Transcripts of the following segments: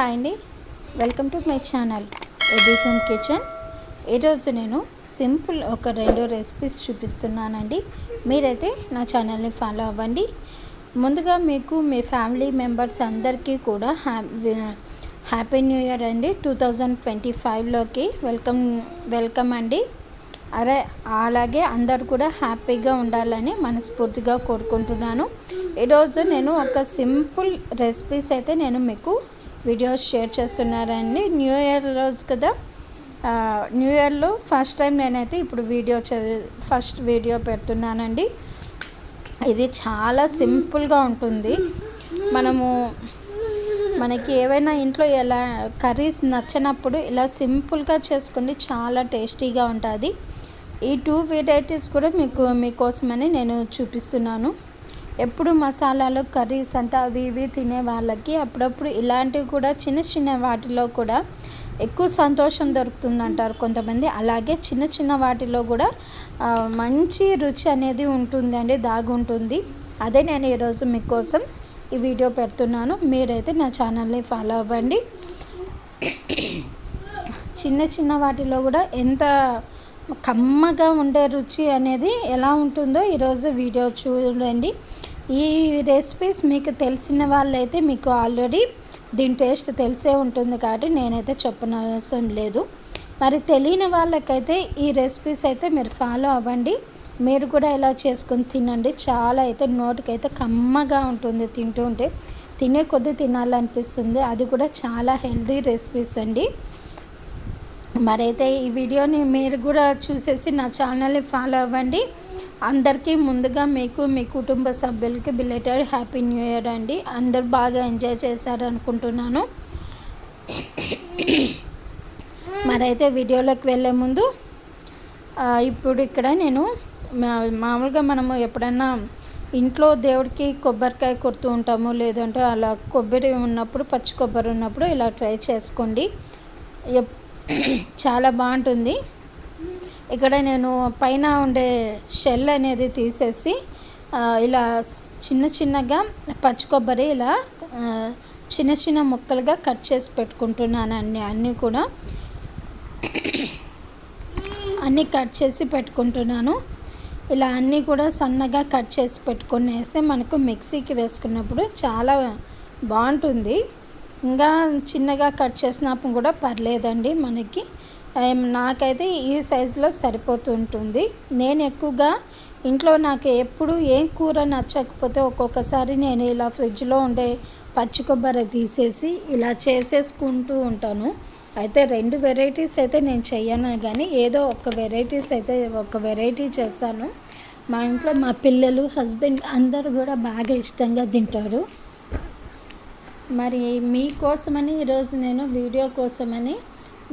Hi అండి. Welcome to my channel Edison kitchen. ఈరోజు నేను సింపుల్ ఒక రెండు రెసిపీస్ చూపిస్తున్నానండి. మీరైతే నా ఛానల్ని ఫాలో అవ్వండి. ముందుగా మీకు మీ ఫ్యామిలీ మెంబర్స్ అందరికీ కూడా హ్యా హ్యాపీ న్యూ ఇయర్ అండి. టూ థౌజండ్ ట్వంటీ ఫైవ్లోకి వెల్కమ్ వెల్కమ్ అండి. అరే అలాగే అందరు కూడా హ్యాపీగా ఉండాలని మనస్ఫూర్తిగా కోరుకుంటున్నాను. ఈరోజు నేను ఒక సింపుల్ రెసిపీస్ అయితే నేను మీకు వీడియోస్ షేర్ చేస్తున్నారండి. న్యూ ఇయర్ రోజు కదా. న్యూ ఇయర్లో ఫస్ట్ టైం నేనైతే ఇప్పుడు వీడియో చే ఫస్ట్ వీడియో పెడుతున్నానండి. ఇది చాలా సింపుల్గా ఉంటుంది. మనము మనకి ఏవైనా ఇంట్లో ఎలా కర్రీస్ నచ్చినప్పుడు ఇలా సింపుల్గా చేసుకోండి చాలా టేస్టీగా ఉంటుంది. ఈ టూ వెరైటీస్ కూడా మీకు మీకోసమని నేను చూపిస్తున్నాను. ఎప్పుడు మసాలాలు కర్రీస్ అంటే అవి ఇవి తినే వాళ్ళకి అప్పుడప్పుడు ఇలాంటివి కూడా చిన్న చిన్న వాటిలో కూడా ఎక్కువ సంతోషం దొరుకుతుంది అంటారు కొంతమంది. అలాగే చిన్న చిన్న వాటిలో కూడా మంచి రుచి అనేది ఉంటుందండి దాగుంటుంది. అదే నేను ఈరోజు మీకోసం ఈ వీడియో పెడుతున్నాను. మీరైతే నా ఛానల్ని ఫాలో అవ్వండి. చిన్న చిన్న వాటిలో కూడా ఎంత కమ్మగా ఉండే రుచి అనేది ఎలా ఉంటుందో ఈరోజు వీడియో చూడండి. ఈ రెసిపీస్ మీకు తెలిసిన వాళ్ళైతే మీకు ఆల్రెడీ దీని టేస్ట్ తెలిసే ఉంటుంది కాబట్టి నేనైతే చెప్పనవసరం లేదు. మరి తెలియని వాళ్ళకైతే ఈ రెసిపీస్ అయితే మీరు ఫాలో అవ్వండి. మీరు కూడా ఇలా చేసుకొని తినండి. చాలా అయితే నోటికైతే కమ్మగా ఉంటుంది తింటూ ఉంటే. తినే కొద్దీ తినాలనిపిస్తుంది. అది కూడా చాలా హెల్దీ రెసిపీస్ అండి. మరైతే ఈ వీడియోని మీరు కూడా చూసేసి నా ఛానల్ని ఫాలో అవ్వండి. అందరికీ ముందుగా మీకు మీ కుటుంబ సభ్యులకి బిలేటెడ్ హ్యాపీ న్యూ ఇయర్ అండి. అందరు బాగా ఎంజాయ్ చేశారు అనుకుంటున్నాను మరైతే వీడియోలోకి వెళ్ళే ముందు ఇప్పుడు ఇక్కడ నేను మా- మామూలుగా మనము ఎప్పుడన్నా ఇంట్లో దేవుడికి కొబ్బరికాయ కొడుతూ ఉంటాము లేదంటే అలా కొబ్బరి ఉన్నప్పుడు పచ్చి కొబ్బరి ఉన్నప్పుడు ఇలా ట్రై చేసుకోండి. ఎప్- చాలా బాగుంటుంది. ఇక్కడ నేను పైన ఉండే షెల్ అనేది తీసేసి ఇలా చిన్న చిన్నగా పచ్చి కొబ్బరి ఇలా చిన్న చిన్న ముక్కలుగా కట్ చేసి పెట్టుకుంటున్నాను అన్ని అన్నీ కూడా. అన్నీ కట్ చేసి పెట్టుకుంటున్నాను. ఇలా అన్నీ కూడా సన్నగా కట్ చేసి పెట్టుకునేసి మనకు మిక్సీకి వేసుకున్నప్పుడు చాలా బాగుంటుంది. ఇంకా చిన్నగా కట్ చేసినప్పుడు కూడా పర్లేదండి మనకి. నాకైతే ఈ సైజులో సరిపోతుంటుంది. నేను ఎక్కువగా ఇంట్లో నాకు ఎప్పుడు ఏం కూర నచ్చకపోతే ఒక్కొక్కసారి నేను ఇలా ఫ్రిడ్జ్లో ఉండే పచ్చి కొబ్బరి తీసేసి ఇలా చేసేసుకుంటూ ఉంటాను. అయితే రెండు వెరైటీస్ అయితే నేను చెయ్యను కానీ ఏదో ఒక వెరైటీస్ అయితే ఒక వెరైటీ చేస్తాను. మా ఇంట్లో మా పిల్లలు హస్బెండ్ అందరూ కూడా బాగా ఇష్టంగా తింటారు. మరి మీకోసమని ఈరోజు నేను వీడియో కోసమని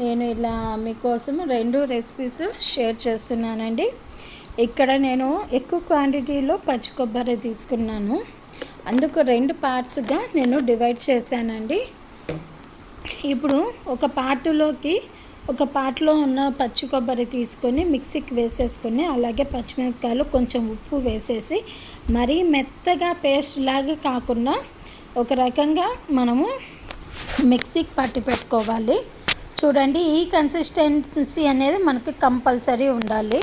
నేను ఇలా మీకోసం రెండు రెసిపీస్ షేర్ చేస్తున్నానండి. ఇక్కడ నేను ఎక్కువ క్వాంటిటీలో పచ్చి కొబ్బరి తీసుకున్నాను. అందుకు రెండు పార్ట్స్గా నేను డివైడ్ చేశానండి. ఇప్పుడు ఒక పార్టులోకి ఒక పార్ట్లో ఉన్న పచ్చి కొబ్బరి తీసుకొని మిక్సీకి వేసేసుకొని అలాగే పచ్చిమిరపకాయలు కొంచెం ఉప్పు వేసేసి మరీ మెత్తగా పేస్ట్ లాగా కాకుండా ఒక రకంగా మనము మిక్సీకి పట్టి పెట్టుకోవాలి. చూడండి ఈ కన్సిస్టెన్సీ అనేది మనకి కంపల్సరీ ఉండాలి.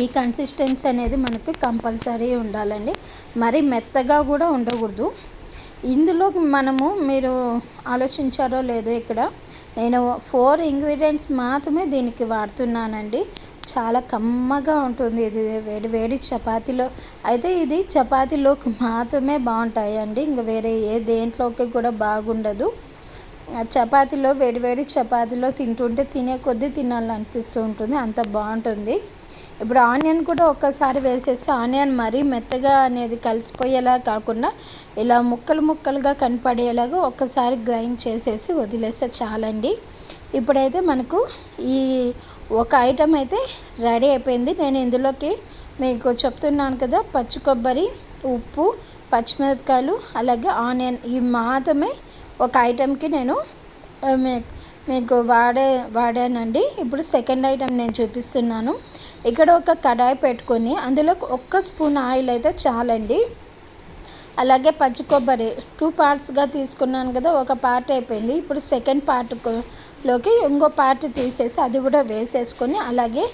ఈ కన్సిస్టెన్సీ అనేది మనకి కంపల్సరీ ఉండాలండి. మరి మెత్తగా కూడా ఉండకూడదు. ఇందులో మనము మీరు ఆలోచించారో లేదో ఇక్కడ నేను ఫోర్ ఇంగ్రీడియంట్స్ మాత్రమే దీనికి వాడుతున్నానండి. చాలా కమ్మగా ఉంటుంది. ఇది వేడి వేడి చపాతీలో అయితే ఇది చపాతీలోకి మాత్రమే బాగుంటాయండి. ఇంకా వేరే ఏ దేంట్లోకి కూడా బాగుండదు. చపాతీలో వేడివేడి చపాతీలో తింటుంటే తినే కొద్దీ తినాలనిపిస్తూ ఉంటుంది అంత బాగుంటుంది. ఇప్పుడు ఆనియన్ కూడా ఒక్కసారి వేసేసి ఆనియన్ మరీ మెత్తగా అనేది కలిసిపోయేలా కాకుండా ఇలా ముక్కలు ముక్కలుగా కనపడేలాగా ఒక్కసారి గ్రైండ్ చేసేసి వదిలేస్తే చాలండి. ఇప్పుడైతే మనకు ఈ ఒక ఐటెం అయితే రెడీ అయిపోయింది. నేను ఇందులోకి మీకు చెప్తున్నాను కదా పచ్చి కొబ్బరి ఉప్పు పచ్చిమిరపకాయలు అలాగే ఆనియన్. ఇవి మాత్రమే ఒక ఐటెంకి నేను మీకు వాడే వాడానండి. ఇప్పుడు సెకండ్ ఐటెం నేను చూపిస్తున్నాను. ఇక్కడ ఒక కడాయి పెట్టుకొని అందులో ఒక్క స్పూన్ ఆయిల్ అయితే చాలండి. అలాగే పచ్చి కొబ్బరి టూ పార్ట్స్గా తీసుకున్నాను కదా ఒక పార్ట్ అయిపోయింది. ఇప్పుడు సెకండ్ పార్ట్లోకి ఇంకో పార్ట్ తీసేసి అది కూడా వేసేసుకొని అలాగే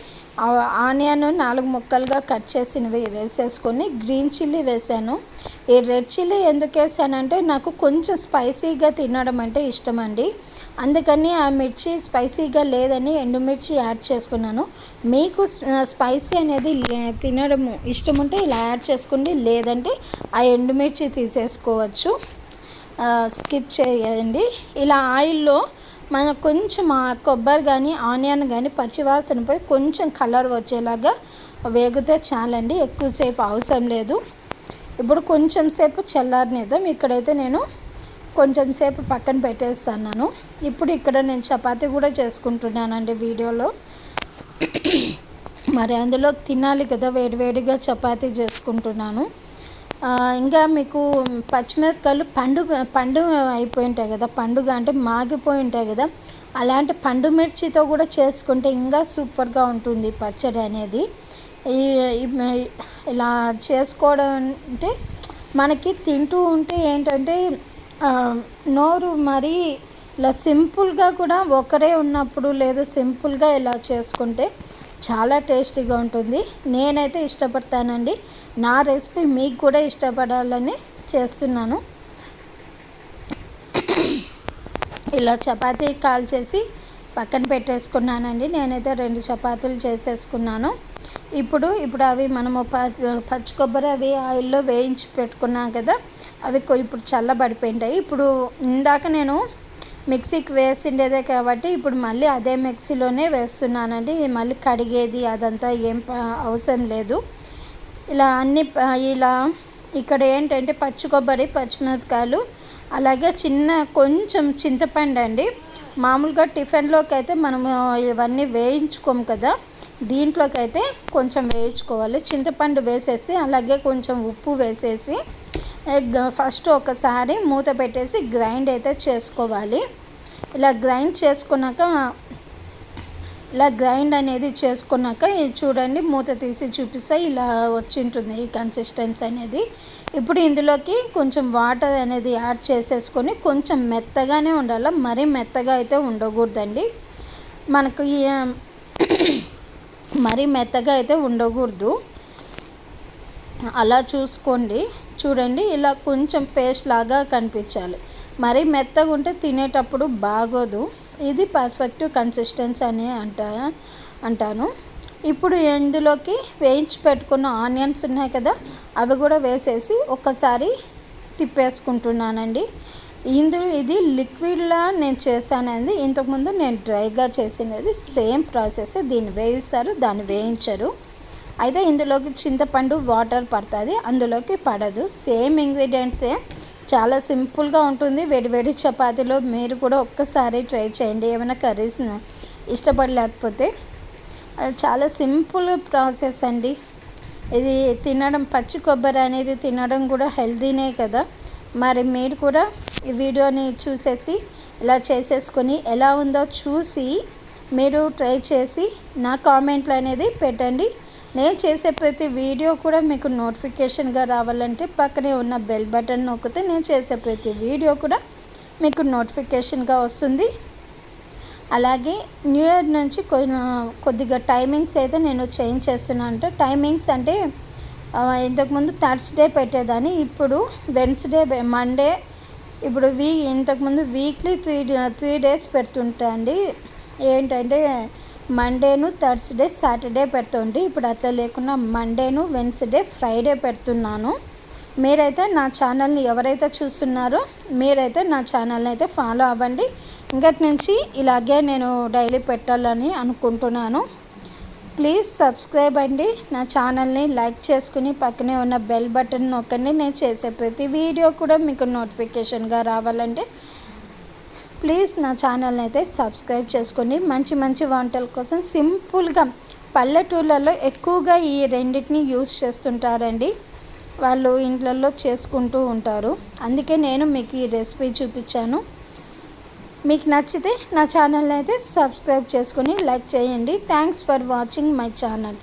ఆనియన్ నాలుగు ముక్కలుగా కట్ చేసినవి వేసేసుకొని గ్రీన్ చిల్లీ వేసాను. ఈ రెడ్ చిల్లీ ఎందుకు వేసానంటే నాకు కొంచెం స్పైసీగా తినడం అంటే ఇష్టం అండి అందుకని ఆ మిర్చి స్పైసీగా లేదని ఎండుమిర్చి యాడ్ చేసుకున్నాను. మీకు స్పైసీ అనేది తినడం ఇష్టం ఉంటే ఇలా యాడ్ చేసుకోండి. లేదంటే ఆ ఎండుమిర్చి తీసేసుకోవచ్చు. స్కిప్ చేయండి. ఇలా ఆయిల్లో మన కొంచెం కొబ్బరి కానీ ఆనియన్ కానీ పచ్చివాసన పోయి కొంచెం కలర్ వచ్చేలాగా వేగితే చాలండి. ఎక్కువసేపు అవసరం లేదు. ఇప్పుడు కొంచెం సేపు చల్లారనిద్దాం. ఇక్కడైతే నేను కొంచెం సేపు పక్కన పెట్టేస్తాను ఇప్పుడు ఇక్కడ నేను చపాతీ కూడా చేసుకుంటున్నానండి వీడియోలో. మరి అందులో తినాలి కదా వేడివేడిగా చపాతీ చేసుకుంటున్నాను. ఇంకా మీకు పచ్చిమిరపకాయలు పండు పండు అయిపోయి ఉంటాయి కదా. పండుగ అంటే మాగిపోయి ఉంటాయి కదా. అలాంటి పండు మిర్చితో కూడా చేసుకుంటే ఇంకా సూపర్గా ఉంటుంది పచ్చడి అనేది. ఇలా చేసుకోవడం అంటే మనకి తింటూ ఉంటే ఏంటంటే నోరు మరీ ఇలా సింపుల్గా కూడా ఒకరే ఉన్నప్పుడు లేదా సింపుల్గా ఇలా చేసుకుంటే చాలా టేస్టీగా ఉంటుంది. నేనైతే ఇష్టపడతానండి. నా రెసిపీ మీకు కూడా ఇష్టపడాలని చేస్తున్నాను. ఇలా చపాతీ కాల్ చేసి పక్కన పెట్టేసుకున్నానండి. నేనైతే రెండు చపాతీలు చేసేసుకున్నాను. ఇప్పుడు ఇప్పుడు అవి మనము పచ్చి కొబ్బరి అవి ఆయిల్లో వేయించి పెట్టుకున్నాం కదా అవి ఇప్పుడు చల్లబడిపోయింటాయి. ఇప్పుడు ఇందాక నేను మిక్సీకి వేసిండేదే కాబట్టి ఇప్పుడు మళ్ళీ అదే మిక్సీలోనే వేస్తున్నానండి. మళ్ళీ కడిగేది అదంతా ఏం అవసరం లేదు. ఇలా అన్ని ఇలా ఇక్కడ ఏంటంటే పచ్చి కొబ్బరి పచ్చిమిరపకాయలు అలాగే చిన్న కొంచెం చింతపండు అండి. మామూలుగా టిఫిన్లోకి అయితే మనము ఇవన్నీ వేయించుకోము కదా. దీంట్లోకి అయితే కొంచెం వేయించుకోవాలి. చింతపండు వేసేసి అలాగే కొంచెం ఉప్పు వేసేసి ఫస్ట్ ఒకసారి మూత పెట్టేసి గ్రైండ్ అయితే చేసుకోవాలి. ఇలా గ్రైండ్ చేసుకున్నాక ఇలా గ్రైండ్ అనేది చేసుకున్నాక చూడండి మూత తీసి చూపిస్తే ఇలా వచ్చింటుంది ఈ కన్సిస్టెన్సీ అనేది. ఇప్పుడు ఇందులోకి కొంచెం వాటర్ అనేది యాడ్ చేసేసుకొని కొంచెం మెత్తగానే ఉండాలి? మరీ మెత్తగా అయితే ఉండకూడదండి. మనకు మరీ మెత్తగా అయితే ఉండకూడదు. అలా చూసుకోండి. చూడండి ఇలా కొంచెం పేస్ట్ లాగా కనిపించాలి. మరీ మెత్తగా ఉంటే తినేటప్పుడు బాగోదు. ఇది పర్ఫెక్ట్ కన్సిస్టెన్సీ అని అంట అంటాను. ఇప్పుడు ఇందులోకి వేయించి పెట్టుకున్న ఆనియన్స్ ఉన్నాయి కదా అవి కూడా వేసేసి ఒకసారి తిప్పేసుకుంటున్నానండి. ఇందులో ఇది లిక్విడ్లా నేను చేశానండి. ఇంతకుముందు నేను డ్రైగా చేసినది సేమ్ ప్రాసెస్ దీన్ని వేయిస్తారు దాన్ని వేయించరు. అయితే ఇందులోకి చింతపండు వాటర్ పడుతుంది. అందులోకి పడదు. సేమ్ ఇంగ్రీడియంట్సే. చాలా సింపుల్గా ఉంటుంది. వేడి వేడి చపాతీలో మీరు కూడా ఒక్కసారి ట్రై చేయండి. ఏమైనా కర్రీస్ ఇష్టపడలేకపోతే. అది చాలా సింపుల్ ప్రాసెస్ అండి. ఇది తినడం పచ్చి కొబ్బరి అనేది తినడం కూడా హెల్తీనే కదా. మరి మీరు కూడా ఈ వీడియోని చూసేసి ఇలా చేసేసుకొని ఎలా ఉందో చూసి మీరు ట్రై చేసి నా కామెంట్లు అనేది పెట్టండి. నేను చేసే ప్రతి వీడియో కూడా మీకు నోటిఫికేషన్గా రావాలంటే పక్కనే ఉన్న బెల్ బటన్ నొక్కితే నేను చేసే ప్రతి వీడియో కూడా మీకు నోటిఫికేషన్గా వస్తుంది. అలాగే న్యూ ఇయర్ నుంచి కొద్దిగా టైమింగ్స్ అయితే నేను చేంజ్ చేస్తున్నాను అంటే టైమింగ్స్ అంటే ఇంతకుముందు థర్స్డే పెట్టేదాన్ని ఇప్పుడు వెన్స్డే మండే ఇప్పుడు వీ ఇంతకుముందు వీక్లీ త్రీ త్రీ డేస్ పెడుతుంటా అండి. ఏంటంటే మండేను థర్స్డే సాటర్డే పెడుతుంది ఇప్పుడు అట్లా లేకుండా మండేను వెన్స్డే ఫ్రైడే పెడుతున్నాను. మీరైతే నా ఛానల్ని ఎవరైతే చూస్తున్నారో మీరైతే నా ఛానల్ని అయితే ఫాలో అవ్వండి. ఇంకటి నుంచి ఇలాగే నేను డైలీ పెట్టాలని అనుకుంటున్నాను. ప్లీజ్ సబ్స్క్రైబ్ అండి. నా ఛానల్ని లైక్ చేసుకుని పక్కనే ఉన్న బెల్ బటన్ నొక్కండి. నేను చేసే ప్రతి వీడియో కూడా మీకు నోటిఫికేషన్గా రావాలంటే ప్లీజ్ నా ఛానల్ని అయితే సబ్స్క్రైబ్ చేసుకోండి మంచి మంచి వంటల కోసం సింపుల్గా పల్లెటూళ్ళలో ఎక్కువగా ఈ రెండింటిని యూజ్ చేస్తుంటారండి. వాళ్ళు ఇంట్లలో చేసుకుంటూ ఉంటారు. అందుకే నేను మీకు ఈ రెసిపీ చూపించాను. మీకు నచ్చితే నా ఛానల్ని అయితే సబ్స్క్రైబ్ చేసుకొని లైక్ చేయండి. Thanks for watching my channel.